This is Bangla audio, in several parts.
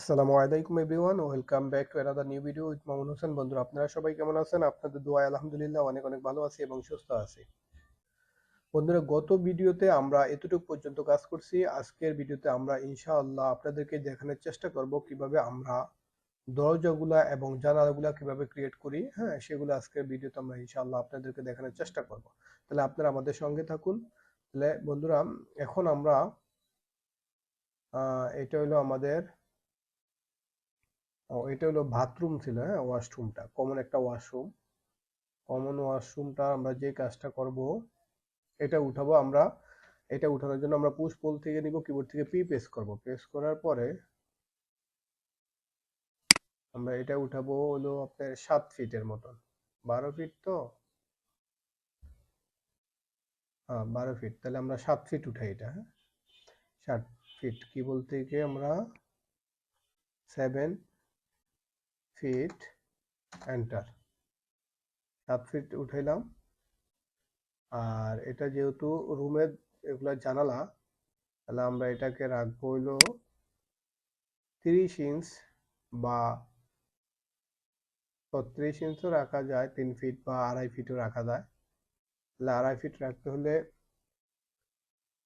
আসসালামু আলাইকুম everyone, welcome back to another new video with Mamun Hossain. বন্ধুরা, আপনারা সবাই কেমন আছেন? আপনাদের দোয়া আলহামদুলিল্লাহ অনেক অনেক ভালো আছি এবং সুস্থ আছি। বন্ধুরা, গত ভিডিওতে আমরা এতটুকু পর্যন্ত কাজ করছি। আজকের ভিডিওতে আমরা ইনশাআল্লাহ আপনাদেরকে দেখানোর চেষ্টা করব কীভাবে আমরা দরজাগুলা এবং জানালাগুলা কীভাবে ক্রিয়েট করি। হ্যাঁ সেগুলো আজকের ভিডিওতে আমরা ইনশাআল্লাহ আপনাদেরকে দেখানোর চেষ্টা করব। তাহলে আপনারা আমাদের সঙ্গে থাকুন। তাহলে বন্ধুরা, এখন আমরা এটা হলো আমাদের এটা হলো বাথরুম ছিল হ্যাঁ? ওয়াশরুমটা কমন একটা ওয়াশরুম কমন ওয়াশরুমটা আমরা যে কাজটা করব, এটা উঠাবো আমরা, এটা উঠানোর জন্য আমরা পুশ পোল থেকে নিব কিবোর্ড থেকে পি প্রেস করব। প্রেস করার পরে আমরা এটা উঠাবো হলো আপনার সাত ফিটের মতন। বারো ফিট তো? হ্যাঁ বারো ফিট তাহলে আমরা সাত ফিট উঠাই এটা হ্যাঁ? সাত ফিট কিবোর্ড থেকে আমরা সেভেন ফিট এন্টার সাত ফিট উঠাইলাম। আর এটা যেহেতু রুমের এগুলা জানালা, তাহলে আমরা এটাকে রাখব হইল তিরিশ ইঞ্চ বা ছত্রিশ ইঞ্চও রাখা যায়, তিন ফিট বা আড়াই ফিটও রাখা যায়। তাহলে আড়াই ফিট রাখতে হলে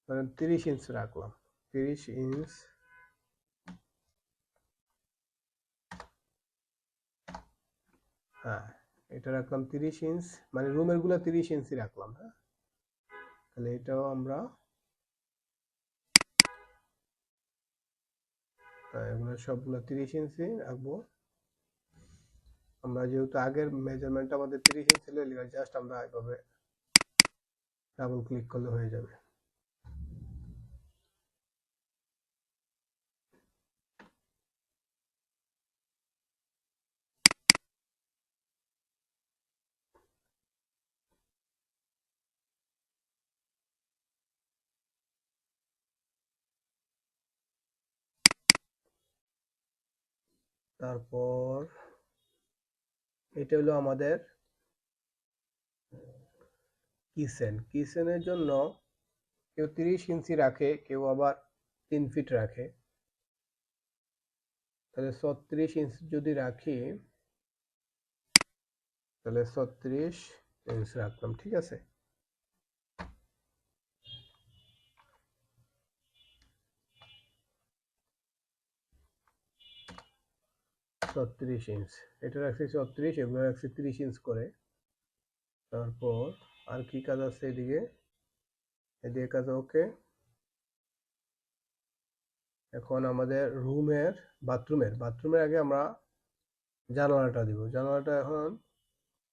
ধরেন তিরিশ ইঞ্চ রাখলাম। তিরিশ ইঞ্চ হ্যাঁ এটা রাখলাম তিরিশ ইঞ্চ মানে রুমেরগুলা তিরিশ ইঞ্চি রাখলাম হ্যাঁ? তাহলে এটাও আমরা হ্যাঁ, এগুলো সবগুলো তিরিশ ইঞ্চি রাখব। আমরা যেহেতু আগের মেজারমেন্ট আমাদের তিরিশ ইঞ্চি জাস্ট আমরা এভাবে ডাবল ক্লিক করলে হয়ে যাবে। তারপর এটা হলো আমাদের কিচেন। কিচেনের জন্য কেউ তিরিশ ইঞ্চি রাখে, কেউ আবার তিন ফিট রাখে। তাহলে ছত্রিশ ইঞ্চি যদি রাখি, তাহলে ছত্রিশ ইঞ্চ রাখলাম, ঠিক আছে? ছত্রিশ ইঞ্চ এটা রাখছি ছত্রিশ এগুলো রাখছি তিরিশ ইঞ্চ করে। তারপর আর কি কাজ আছে এদিকে? এদিকে কাজ ওকে। এখন আমাদের রুমের, বাথরুমের। বাথরুমের আগে আমরা জানালাটা দিব। জানালাটা এখন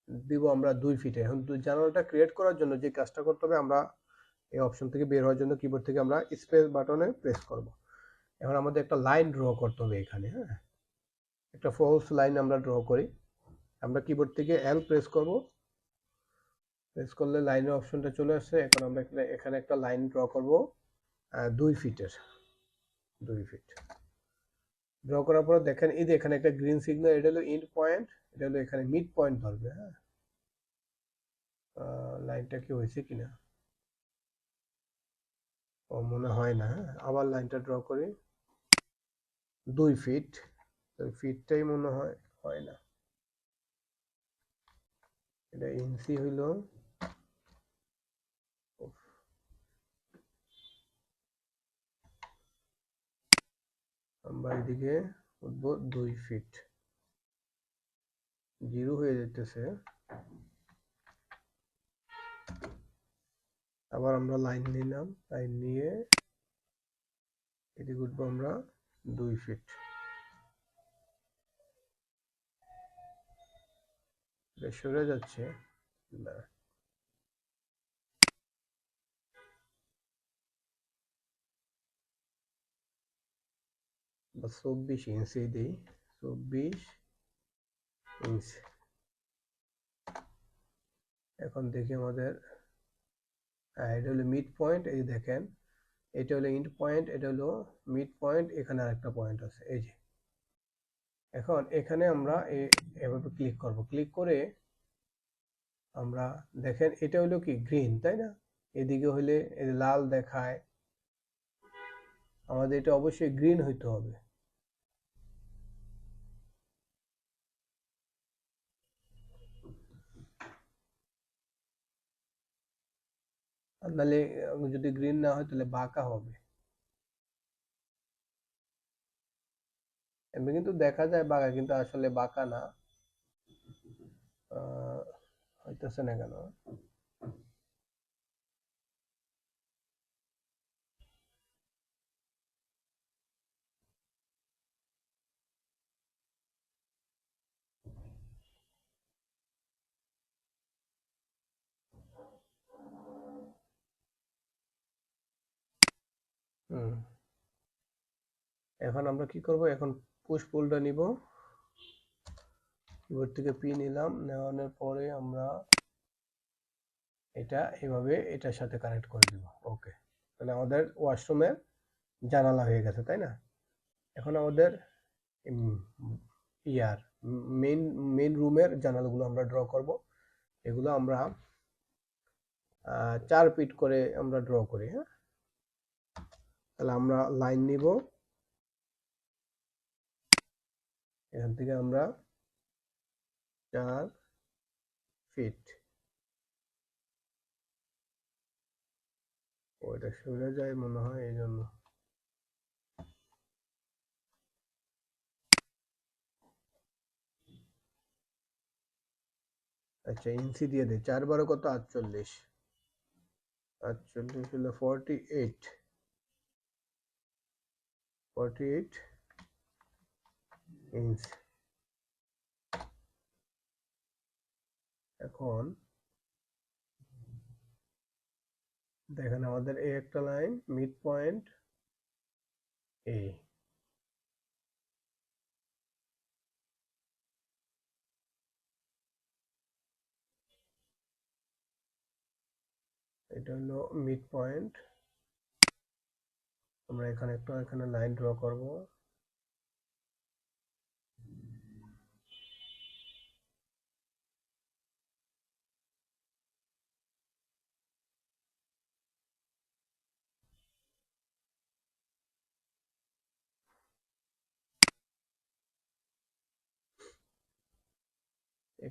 দিব আমরা দুই ফিটে এখন জানালাটা ক্রিয়েট করার জন্য যে কাজটা করতে হবে, আমরা এই অপশন থেকে বের হওয়ার জন্য কিবোর্ড থেকে আমরা স্পেস বাটনে প্রেস করব। এখন আমাদের একটা লাইন ড্র করতে হবে এখানে হ্যাঁ? একটা ফলস লাইন আমরা ড্র করি। আমরা কিবোর্ড থেকে এল প্রেস করব। প্রেস করলে লাইনের অপশনটা চলে আসছে এখন আমরা এখানে একটা লাইন ড্র করব দুই ফিটের দুই ফিট ড্র করার পর দেখেন, এই যে এখানে একটা গ্রিন সিগন্যাল এটা হলো ইন্ড পয়েন্ট এটা হলো এখানে মিড পয়েন্ট ধরবে হ্যাঁ? লাইনটা কি হয়েছে কিনা? ও মনে হয় না হ্যাঁ? আবার লাইনটা ড্র করি। দুই ফিট তো ফিটটাই মনে হয় হয় না। এটা ইঞ্চি হইল আমরা এদিকে উঠবো দুই ফিট জিরো হয়ে যেতেছে আবার আমরা লাইন নিলাম লাইন নিয়ে এদিকে উঠবো আমরা দুই ফিট সরে যাচ্ছে। না চব্বিশ ইঞ্চি দিই। চব্বিশ ইঞ্চ এখন দেখি আমাদের এটা হলো মিড পয়েন্ট এই দেখেন। এটা হলো ইন্ড পয়েন্ট এটা হলো মিড পয়েন্ট এখানে আরেকটা পয়েন্ট আছে। এই যে এখন এখানে আমরা এভাবে ক্লিক করব। ক্লিক করে আমরা দেখেন এটা হলো কি গ্রিন তাই না? এদিকে হলে লাল দেখায়। আমাদের এটা অবশ্যই গ্রিন হইতে হবে। তাহলে যদি গ্রিন না হয় তাহলে বাঁকা হবে। এমনি কিন্তু দেখা যায় বাঁকা কিন্তু আসলে বাঁকা না। হইতেছে না কেন? এখন আমরা কি করব? এখন পুশ পুলটা নিব। কিবোর্ড থেকে পি নিলাম, নেওয়ানোর পরে আমরা এটা এভাবে এটার সাথে কানেক্ট করে দিব ওকে তাহলে আমাদের ওয়াশরুমের জানালা হয়ে গেছে, তাই না? এখন আমাদের ইয়ার মেইন মেইন রুমের জানালাগুলো আমরা ড্র করব। এগুলো আমরা চার ফিট করে আমরা ড্র করি হ্যাঁ? তাহলে আমরা লাইন নিব। এখান থেকে আমরা চার ফিট ওইটা সরে যায় মনে হয় এই জন্য। আচ্ছা ইঞ্চি দিয়ে দে চার বারো কত? আটচল্লিশ। আটচল্লিশ হলো forty eight forty eight inch এখন দেখেন আমাদের এই একটা লাইন মিড পয়েন্ট এ এটা হলো মিড পয়েন্ট আমরা এখানে একটা এখানে লাইন ড্র করব।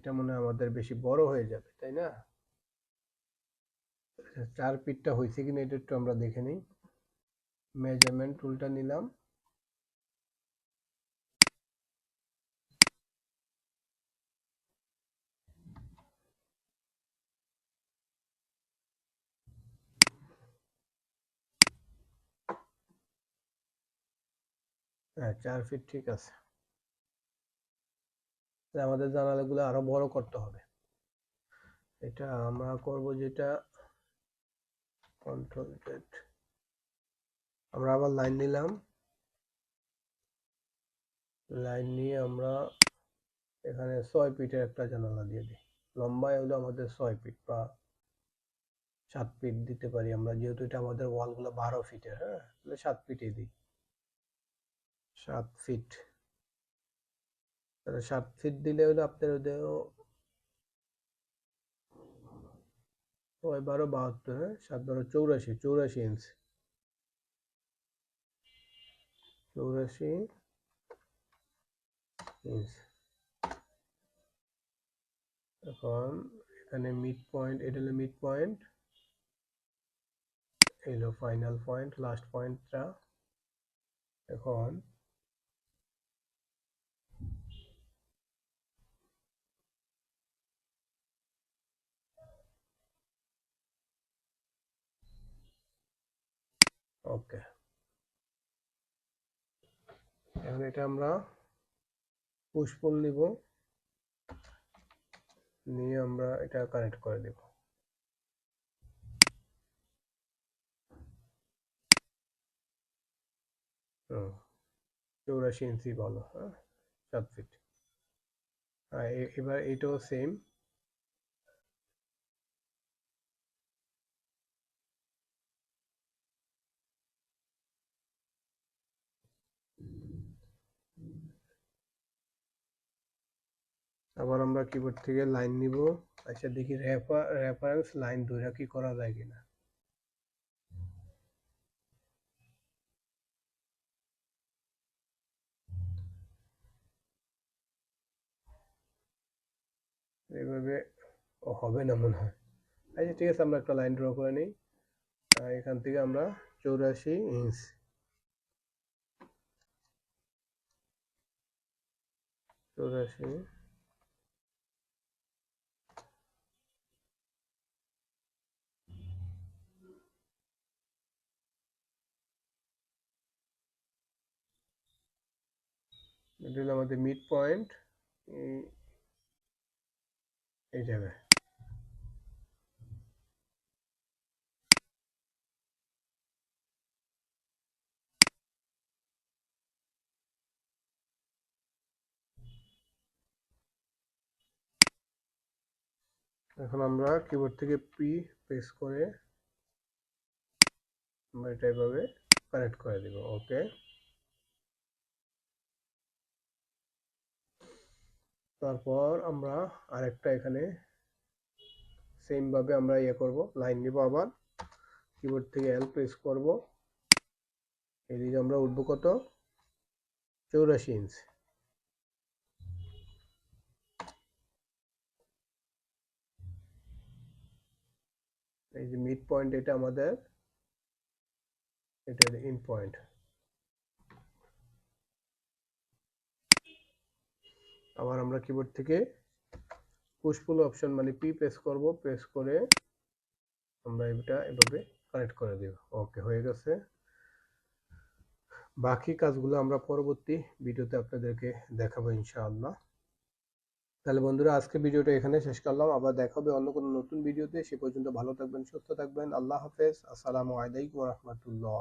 এটা মনে হয় আমাদের বেশি বড় হয়ে যাবে তাই না? আচ্ছা, চার ফিটটা হয়েছে কিনা এটা একটু আমরা দেখে নিই। মেজারমেন্ট টুলটা নিলাম। হ্যাঁ চার ফিট ঠিক আছে। আমাদের জানালাগুলো আরও বড় করতে হবে। এটা আমরা করব যেটা কন্ট্রোল জেড আমরা আবার লাইন নিলাম। লাইন নিয়ে আমরা এখানে ছয় ফিটের একটা জানালা দিয়ে দিই। লম্বায় হলো আমাদের ছয় ফিট বা সাত ফিট দিতে পারি আমরা, যেহেতু এটা আমাদের ওয়ালগুলো বারো ফিটের হ্যাঁ? সাত ফিটে দিই। সাত ফিট। তাহলে সাত ফিট দিলে হলো আপনার ওদের ছয় বারো বাহাত্তর হ্যাঁ? সাত বারো চৌরাশি চৌরাশি ইঞ্চ চৌরাশি ইঞ্চ এখন এখানে মিড পয়েন্ট এটা হলো মিড পয়েন্ট এলো ফাইনাল পয়েন্ট লাস্ট পয়েন্টটা এখন ওকে। এখন এটা আমরা পুষ্পল নিব। নিয়ে আমরা এটা কানেক্ট করে দেব চৌরাশি ইঞ্চি বলো হ্যাঁ সাত ফিট হ্যাঁ এবার এটাও সেম আবার আমরা কিবোর্ড থেকে লাইন নিব। আচ্ছা দেখি রেফারেন্স লাইন ধরে কি করা যায় কিনা। এভাবে হবে না মনে হয়। আচ্ছা ঠিক আছে, আমরা একটা লাইন ড্র করে নিই। এখান থেকে আমরা চৌরাশি ইঞ্চ চৌরাশি এটা হলো আমাদের মিড পয়েন্ট এই জায়গায়। এখন আমরা কিবোর্ড থেকে পি প্রেস করে আমরা এটা এভাবে কানেক্ট করে দিব ওকে তারপর আমরা আরেকটা এখানে সেম ভাবে আমরা ইয়ে করব লাইন নিব আবার। কিবোর্ড থেকে এল প্রেস করব। এদিকে আমরা উঠবো কত? চৌরাশি ইঞ্চ এই যে মিড পয়েন্ট এটা আমাদের এটা ইন পয়েন্ট আবার আমরা কিবোর্ড থেকে পুশ পুল অপশন মানে পি প্রেস করব প্রেস করে আমরা এটা এভাবে কানেক্ট করে দেব। ওকে হয়ে গেছে। বাকি কাজগুলো আমরা পরবর্তী ভিডিওতে আপনাদেরকে দেখাবো ইনশাআল্লাহ। তাহলে বন্ধুরা, আজকে ভিডিওটা এখানে শেষ করলাম। আবার দেখা হবে অন্য কোনো নতুন ভিডিওতে। সে পর্যন্ত ভালো থাকবেন, সুস্থ থাকবেন। আল্লাহ হাফেজ। আসসালামু আলাইকুম রহমতুল্লাহ।